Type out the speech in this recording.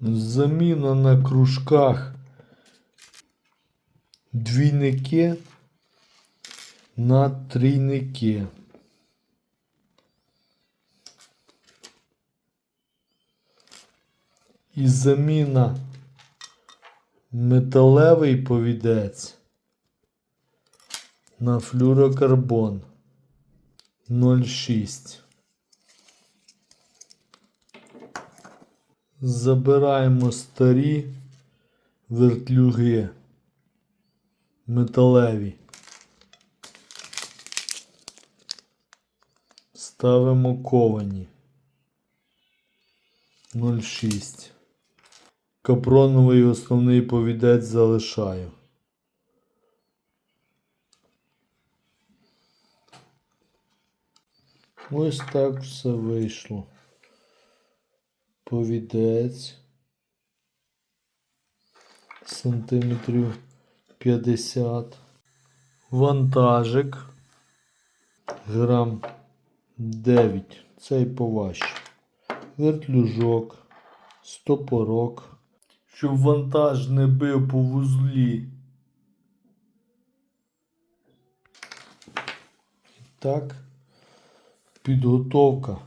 Заміна на кружках двійники на трійники. І заміна металевий повідець на флюрокарбон 0,6. Забираємо старі вертлюги металеві. Ставимо ковані 0,6. Капроновий основний повідець залишаю. Ось так все вийшло. Повідець. Сантиметрів 50. Вантажик. Грам 9. Цей поважче. Вертлюжок. Стопорок. Щоб вантаж не бив по вузлі. Так. Підготовка